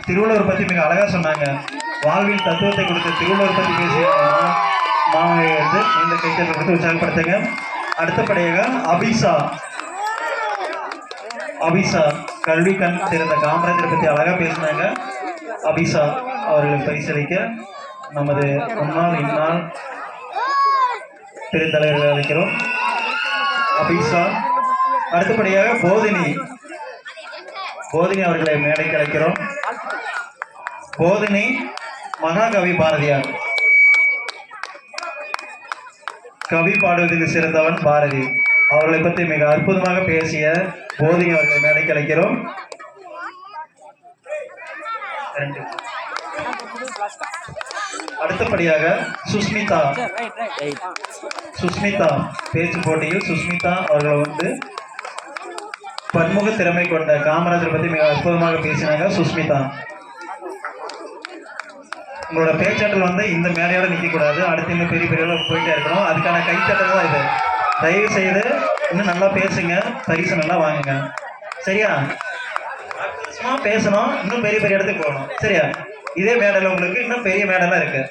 திருவள்ளுவர் பத்தி மிக அழகா சொன்னாங்க. வாழ்வில் தத்துவத்தை கொடுத்த திருவள்ளுவர் பத்தி பேசிய மா- மாணவியை வந்து இந்த கைத்தட்டல் கொடுத்து உற்சாகப்படுத்துங்க. அடுத்தபடியாக அபிசா. அபிசா கல்வி கண் திறந்த காமராஜரை பத்தி அழகா பேசினாங்க. அபிசா அவர்கள் பரிசளிக்க நமது முன்னாள் இந்நாள் பெருந்தலைவர்கள் அழைக்கிறோம். அபிசா அடுத்தபடியாக போதினி. போதினி அவர்களை மேடைக்கு அழைக்கிறோம் போதினி மகாகவி பாரதியார். கவி பாடுவதில் சிறந்தவன் பாரதி. அவர்களை பற்றி மிக அற்புதமாக பேசிய போதினி அவர்களை மேடைக்கு அழைக்கிறோம் அடுத்தபடியாக சுஸ்மிதா சுஸ்மிதா பேச்சு போட்டியில் சுஸ்மிதா அவர்கள் வந்து பன்முக திறமை கொண்ட காமராஜர் பத்தி மிக அற்புதமாக பேசினாங்க சுஸ்மிதா உங்களோட பேச்சாற்றல் வந்து இந்த மேடையோட நிக்க கூடாது அடுத்து இன்னும் பெரிய பெரிய போயிட்டே இருக்கணும். அதுக்கான கைத்தட்டல் தான் இது. தயவு செய்து இன்னும் நல்லா பேசுங்க. பரிசு நல்லா வாங்குங்க. சரியா? பேசணும். இன்னும் பெரிய பெரிய இடத்துக்கு போகணும். சரியா? இதே மேடையில் உங்களுக்கு இன்னும் பெரிய மேடைலாம் இருக்குது